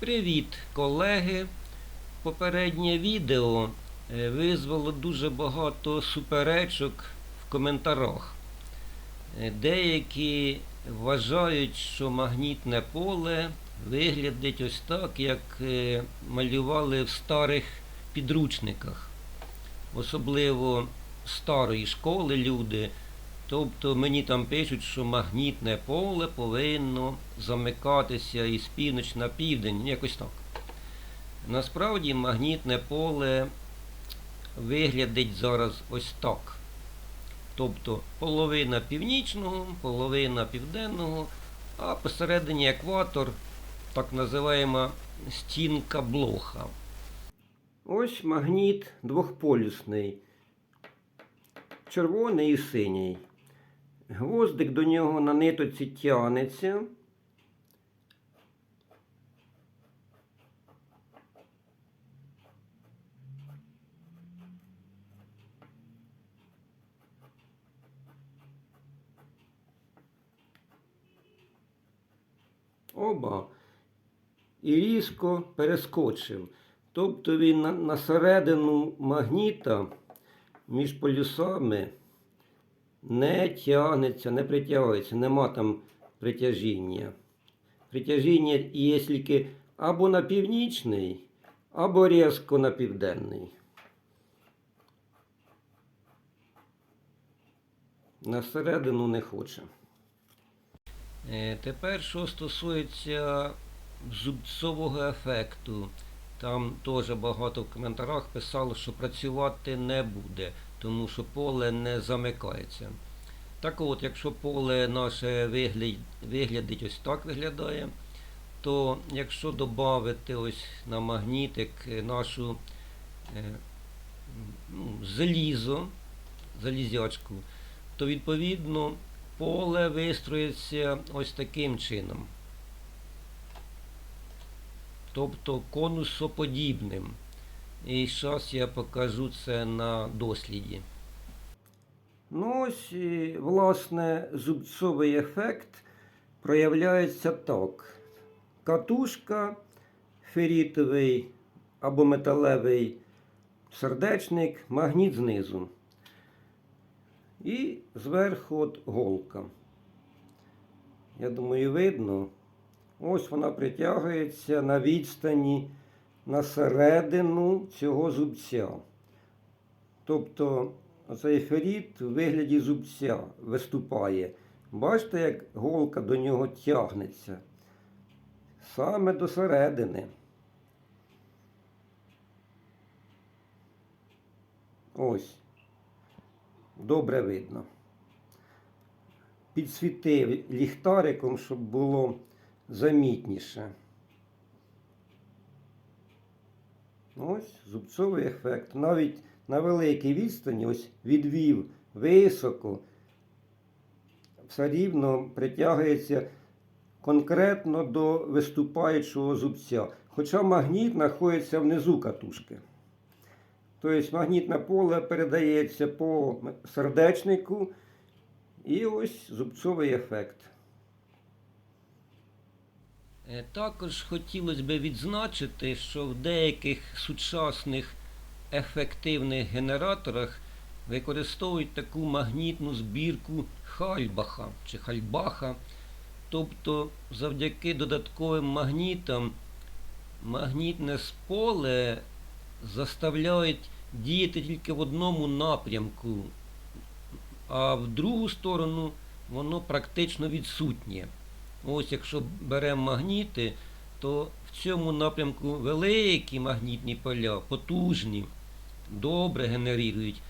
Привіт, колеги! Попереднє відео е, визвало дуже багато суперечок в коментарях. Е, Деякі вважають, що магнітне поле виглядить ось так, як е, малювали в старих підручниках. Особливо старої школи люди. Тобто мені там пишуть, що магнітне поле повинно замикатися із північ на південь, якось так. Насправді магнітне поле виглядить зараз ось так. Тобто половина північного, половина південного, а посередині екватор, так називаємо стінка блоха. Ось магніт двохполюсний. Червоний і синій. Гвоздик до нього на нитоці тягнеться. Оба. І різко перескочив. Тобто він на, середину магніта між полюсами не тягнеться, не притягується, нема там притяжіння. Притяжіння є тільки або на північний, або різко на південний. На середину не хоче. Е, Тепер, що стосується зубцового ефекту, там теж багато в коментарях писало, що працювати не буде, тому що поле не замикається. Так от, якщо поле наше вигляд, виглядить ось так виглядає, то якщо додати ось на магнітик нашу е, ну, залізо, залізячку, то відповідно поле вистроїться ось таким чином. Тобто конусоподібним. І зараз я покажу це на досліді. Ну ось, і, власне, зубцовий ефект проявляється так. Катушка, ферітовий або металевий сердечник, магніт знизу. І зверху от голка. Я думаю, видно. Ось вона притягується на відстані на середину цього зубця. Тобто цей феріт у вигляді зубця виступає. Бачите, як голка до нього тягнеться. Саме до середини. Ось. Добре видно. Підсвітив ліхтариком, щоб було замітніше. Ось зубцовий ефект. Навіть на великій відстані ось відвів високо, все рівно притягується конкретно до виступаючого зубця. Хоча магніт знаходиться внизу катушки. Тобто магнітне поле передається по сердечнику і ось зубцовий ефект. Е, Також хотілося б відзначити, що в деяких сучасних ефективних генераторах використовують таку магнітну збірку Хальбаха чи Хальбаха. Тобто завдяки додатковим магнітам магнітне поле заставляють діяти тільки в одному напрямку, а в другу сторону воно практично відсутнє. Ось якщо беремо магніти, то в цьому напрямку великі магнітні поля, потужні, добре генерують.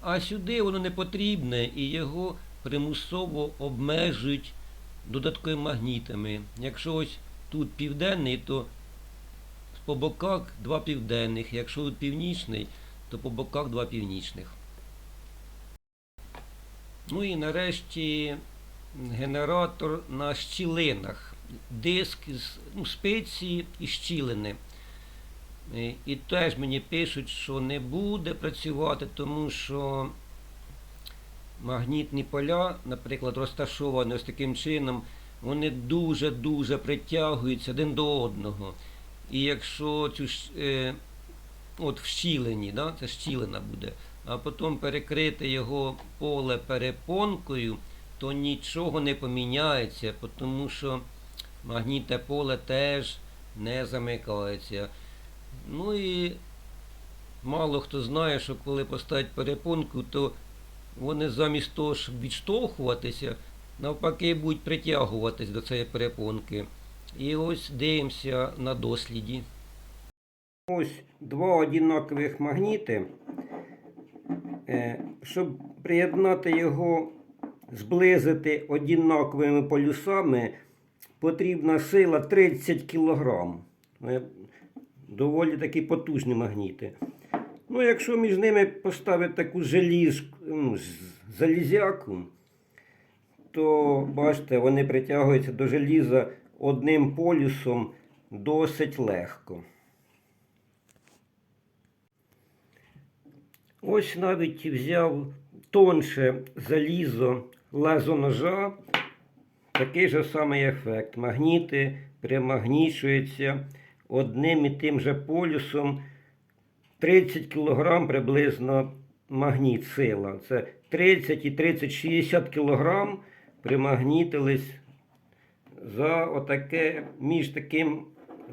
А сюди воно не потрібне і його примусово обмежують додатковими магнітами. Якщо ось тут південний, то по боках два південних. Якщо тут північний, то по боках два північних. Ну і нарешті генератор на щілинах. Диск з ну, спиці і щілини. І, теж мені пишуть, що не буде працювати, тому що магнітні поля, наприклад, розташовані ось таким чином, вони дуже-дуже притягуються один до одного. І якщо цю е, от в щілині, да, це щілина буде, а потім перекрити його поле перепонкою, то нічого не поміняється, тому що магнітне поле теж не замикається. Ну і мало хто знає, що коли поставить перепонку, то вони замість того, щоб відштовхуватися, навпаки будуть притягуватись до цієї перепонки. І ось дивимося на досліді. Ось два однакових магніти. Е, Щоб приєднати його, зблизити однаковими полюсами, потрібна сила 30 кг. Доволі такі потужні магніти. Ну, якщо між ними поставити таку желізку, ну, залізяку, то бачите, вони притягуються до желіза одним полюсом досить легко. Ось навіть взяв тонше залізо лезо ножа. Такий же самий ефект. Магніти примагнічуються одним і тим же полюсом. 30 кг приблизно магніт сила. Це 30 і 30, 60 кг примагнітились за отаке між таким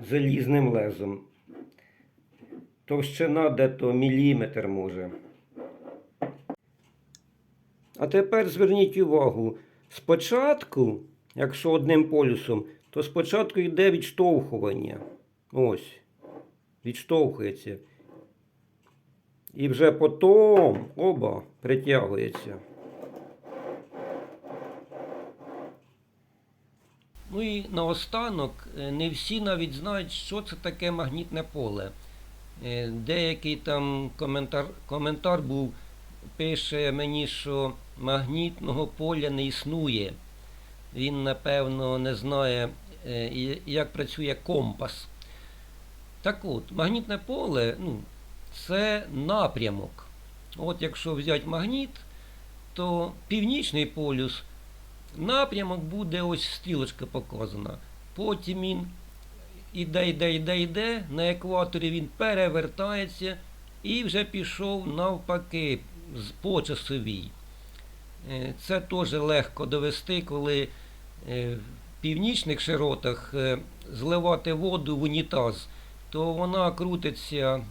залізним лезом. Товщина дето міліметр може. А тепер зверніть увагу, спочатку, якщо одним полюсом, то спочатку йде відштовхування. Ось. Відштовхується. І вже потім оба притягується. Ну і наостанок, е, не всі навіть знають, що це таке магнітне поле. Е, Деякий там коментар, коментар був, пише мені, що магнітного поля не існує. Він, напевно, не знає, е, як працює компас. Так от, магнітне поле ну, це напрямок. От якщо взяти магніт, то північний полюс напрямок буде ось стрілочка показана. Потім він іде, йде, йде, йде, на екваторі він перевертається і вже пішов навпаки по часовій. Е, Це теж легко довести, коли е, в північних широтах е, зливати воду в унітаз, то вона крутиться,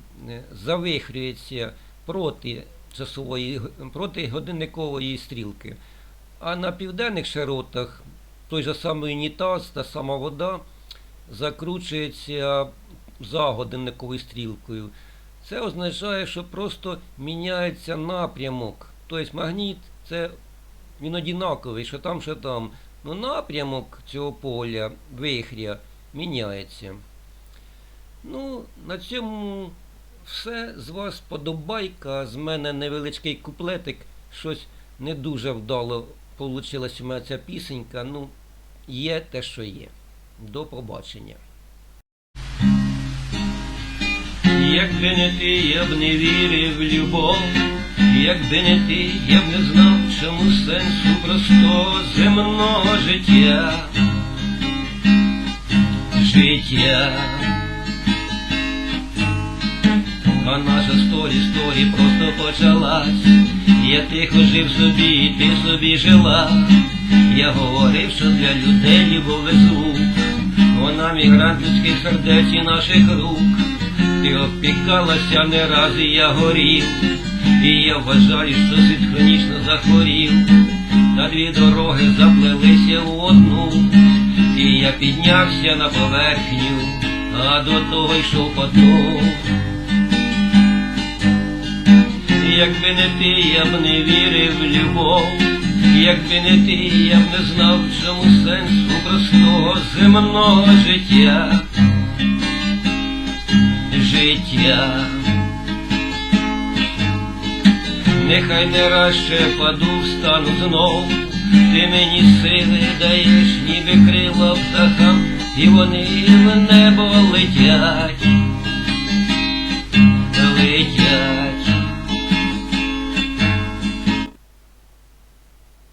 завихрюється проти часової, проти годинникової стрілки. А на південних широтах той же самий унітаз, та сама вода закручується за годинниковою стрілкою. Це означає, що просто міняється напрямок. Тобто магніт це він однаковий, що там, що там. Ну напрямок цього поля, вихря, міняється. Ну, на цьому все. З вас подобайка, з мене невеличкий куплетик. Щось не дуже вдало вийшла у мене ця пісенька. Ну, є те, що є. До побачення. Якби не ти, я б не вірив в любов, якби не ти, я б не знав, чому сенсу простого земного життя. Життя. А наша сторі, сторі просто почалась. Я тихо жив собі, і ти собі жила. Я говорив, що для людей любов звук. Вона мігрант людських сердець і наших рук. Ти опікалася не раз, і я горів. І я вважаю, що світ хронічно захворів. Та дві дороги заплелися в одну. І я піднявся на поверхню, а до того йшов по дну. Якби не ти, я б не вірив в любов, якби не ти, я б не знав, чому сенсу простого земного життя. Життя нехай не раз ще паду, встану знов, ти мені сили даєш, ніби крила птахам, і вони в небо летять. летять.